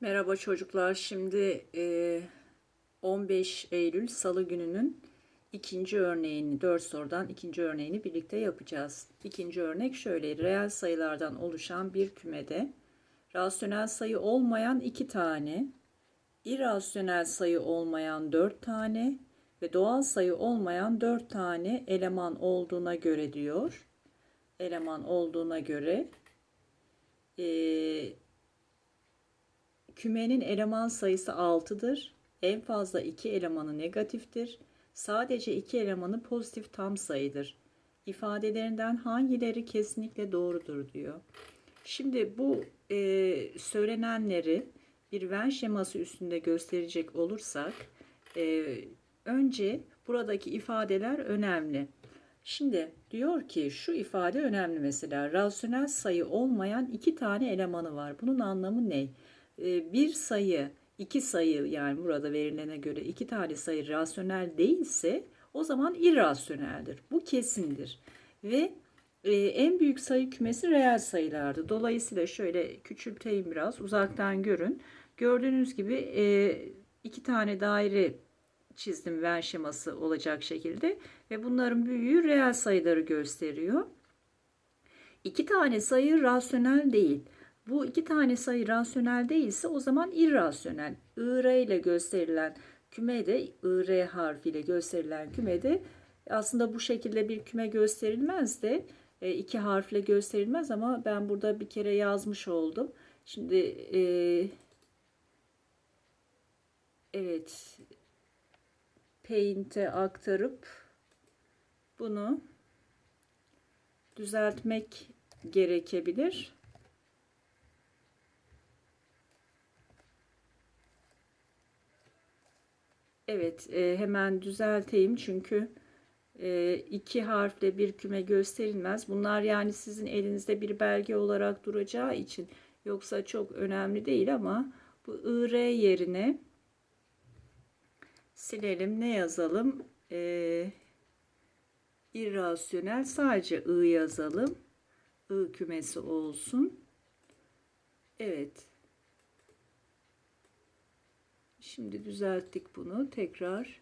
Merhaba çocuklar. Şimdi e, 15 Eylül Salı gününün ikinci örneğini, 4 sorudan ikinci örneğini birlikte yapacağız. İkinci örnek şöyle. Reel sayılardan oluşan bir kümede rasyonel sayı olmayan 2 tane, irrasyonel sayı olmayan 4 tane ve doğal sayı olmayan 4 tane eleman olduğuna göre diyor. Eleman olduğuna göre eee Kümenin eleman sayısı 6'dır. En fazla 2 elemanı negatiftir. Sadece 2 elemanı pozitif tam sayıdır. İfadelerinden hangileri kesinlikle doğrudur diyor. Şimdi bu e, söylenenleri bir Venn şeması üstünde gösterecek olursak e, önce buradaki ifadeler önemli. Şimdi diyor ki şu ifade önemli mesela rasyonel sayı olmayan iki tane elemanı var. Bunun anlamı ne? Ee, bir sayı, iki sayı yani burada verilene göre iki tane sayı rasyonel değilse o zaman irrasyoneldir. Bu kesindir. Ve e, en büyük sayı kümesi reel sayılardı. Dolayısıyla şöyle küçülteyim biraz uzaktan görün. Gördüğünüz gibi e, iki tane daire çizdim Venn şeması olacak şekilde ve bunların büyüğü reel sayıları gösteriyor. İki tane sayı rasyonel değil. Bu iki tane sayı rasyonel değilse o zaman irrasyonel. IR ile gösterilen kümede, IR harfiyle gösterilen kümede aslında bu şekilde bir küme gösterilmez de e, iki harfle gösterilmez ama ben burada bir kere yazmış oldum. Şimdi e, evet Paint'e aktarıp bunu düzeltmek gerekebilir. Evet, e, hemen düzelteyim çünkü e, iki harfle bir küme gösterilmez. Bunlar yani sizin elinizde bir belge olarak duracağı için yoksa çok önemli değil ama bu IR yerine silelim. Ne yazalım? E, irrasyonel sadece I yazalım. I kümesi olsun. Evet. Şimdi düzelttik bunu. Tekrar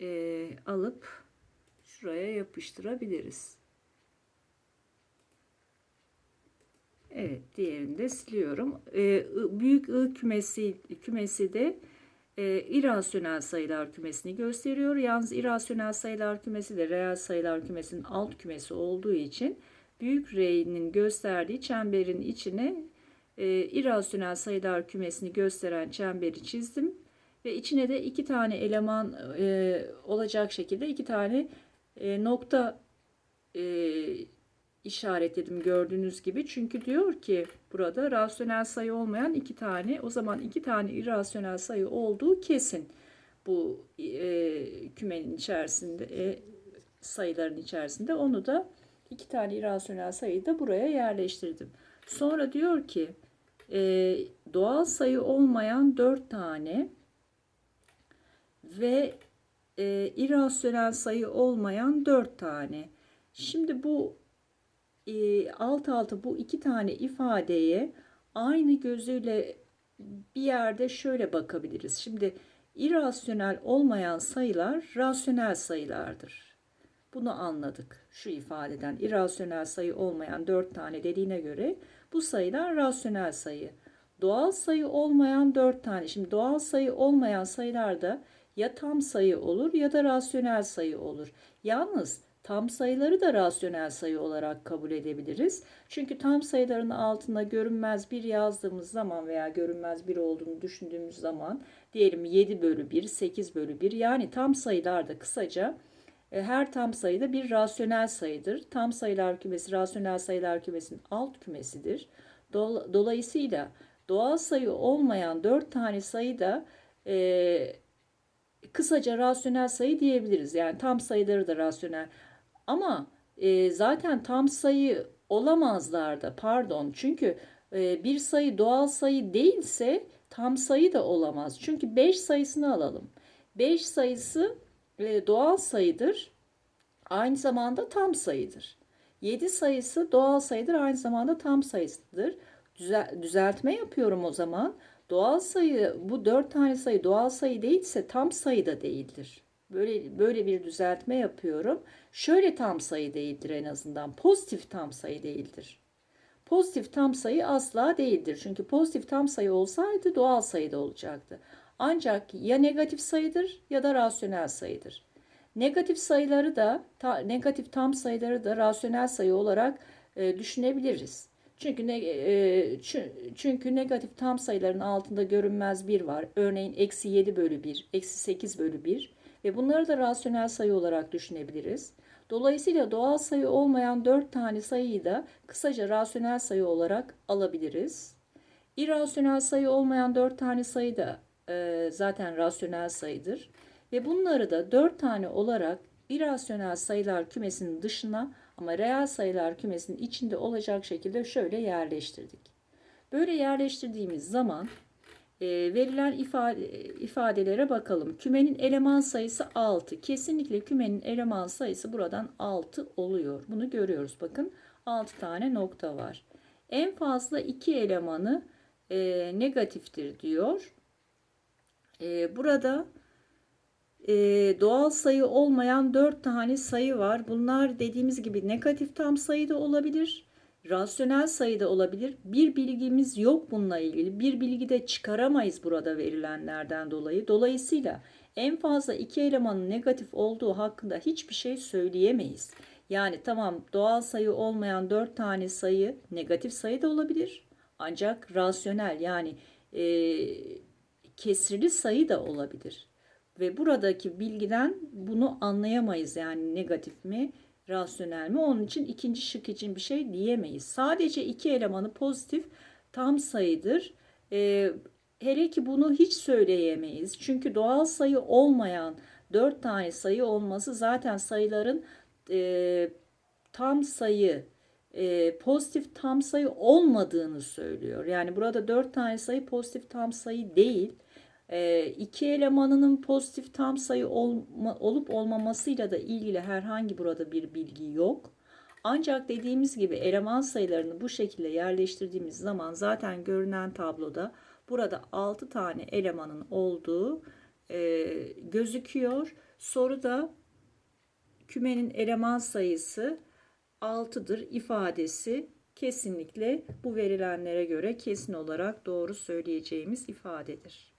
e, alıp şuraya yapıştırabiliriz. Evet, diğerini de siliyorum. E, büyük I kümesi kümesi de e, irrasyonel sayılar kümesini gösteriyor. Yalnız irrasyonel sayılar kümesi de reel sayılar kümesinin alt kümesi olduğu için büyük R'nin gösterdiği çemberin içine e, irrasyonel sayılar kümesini gösteren çemberi çizdim. Ve içine de iki tane eleman e, olacak şekilde iki tane e, nokta e, işaretledim gördüğünüz gibi. Çünkü diyor ki burada rasyonel sayı olmayan iki tane o zaman iki tane irrasyonel sayı olduğu kesin. Bu e, kümenin içerisinde e, sayıların içerisinde onu da iki tane irrasyonel sayıyı da buraya yerleştirdim. Sonra diyor ki e, doğal sayı olmayan 4 tane ve e, irrasyonel sayı olmayan 4 tane. Şimdi bu e, alt alta bu iki tane ifadeye aynı gözüyle bir yerde şöyle bakabiliriz. Şimdi irrasyonel olmayan sayılar rasyonel sayılardır. Bunu anladık şu ifadeden. İrrasyonel sayı olmayan 4 tane dediğine göre bu sayılar rasyonel sayı. Doğal sayı olmayan 4 tane. Şimdi doğal sayı olmayan sayılarda ya tam sayı olur ya da rasyonel sayı olur. Yalnız tam sayıları da rasyonel sayı olarak kabul edebiliriz. Çünkü tam sayıların altında görünmez bir yazdığımız zaman veya görünmez bir olduğunu düşündüğümüz zaman diyelim 7 bölü 1, 8 bölü 1 yani tam sayılarda kısaca e, her tam sayı da bir rasyonel sayıdır. Tam sayılar kümesi rasyonel sayılar kümesinin alt kümesidir. Dolayısıyla doğal sayı olmayan 4 tane sayı da e, kısaca rasyonel sayı diyebiliriz. Yani tam sayıları da rasyonel. Ama e, zaten tam sayı olamazlar da pardon. Çünkü e, bir sayı doğal sayı değilse tam sayı da olamaz. Çünkü 5 sayısını alalım. 5 sayısı e, doğal sayıdır. Aynı zamanda tam sayıdır. 7 sayısı doğal sayıdır. Aynı zamanda tam sayısıdır. Düzel- düzeltme yapıyorum o zaman. Doğal sayı bu dört tane sayı doğal sayı değilse tam sayı da değildir. Böyle böyle bir düzeltme yapıyorum. Şöyle tam sayı değildir en azından. Pozitif tam sayı değildir. Pozitif tam sayı asla değildir. Çünkü pozitif tam sayı olsaydı doğal sayıda olacaktı. Ancak ya negatif sayıdır ya da rasyonel sayıdır. Negatif sayıları da ta- negatif tam sayıları da rasyonel sayı olarak e, düşünebiliriz. Çünkü ne, e, çü- çünkü negatif tam sayıların altında görünmez bir var. Örneğin eksi 7 bölü 1, eksi 8 bölü 1 ve bunları da rasyonel sayı olarak düşünebiliriz. Dolayısıyla doğal sayı olmayan 4 tane sayıyı da kısaca rasyonel sayı olarak alabiliriz. İrrasyonel sayı olmayan 4 tane sayı da e, zaten rasyonel sayıdır. Ve bunları da 4 tane olarak irrasyonel sayılar kümesinin dışına ama reel sayılar kümesinin içinde olacak şekilde şöyle yerleştirdik. Böyle yerleştirdiğimiz zaman e, verilen ifade, ifadelere bakalım. Kümenin eleman sayısı 6. Kesinlikle kümenin eleman sayısı buradan 6 oluyor. Bunu görüyoruz. Bakın 6 tane nokta var. En fazla 2 elemanı e, negatiftir diyor. E, burada e, doğal sayı olmayan 4 tane sayı var. Bunlar dediğimiz gibi negatif tam sayı da olabilir. Rasyonel sayı da olabilir. Bir bilgimiz yok bununla ilgili. Bir bilgi de çıkaramayız burada verilenlerden dolayı. Dolayısıyla en fazla iki elemanın negatif olduğu hakkında hiçbir şey söyleyemeyiz. Yani tamam doğal sayı olmayan 4 tane sayı negatif sayı da olabilir. Ancak rasyonel yani e, kesirli sayı da olabilir. Ve buradaki bilgiden bunu anlayamayız yani negatif mi, rasyonel mi? Onun için ikinci şık için bir şey diyemeyiz. Sadece iki elemanı pozitif tam sayıdır. Ee, hele ki bunu hiç söyleyemeyiz. Çünkü doğal sayı olmayan dört tane sayı olması zaten sayıların e, tam sayı e, pozitif tam sayı olmadığını söylüyor. Yani burada dört tane sayı pozitif tam sayı değil. E, iki elemanının pozitif tam sayı olma, olup olmamasıyla da ilgili herhangi burada bir bilgi yok. Ancak dediğimiz gibi eleman sayılarını bu şekilde yerleştirdiğimiz zaman zaten görünen tabloda burada 6 tane elemanın olduğu e, gözüküyor. Soruda kümenin eleman sayısı 6'dır ifadesi kesinlikle bu verilenlere göre kesin olarak doğru söyleyeceğimiz ifadedir.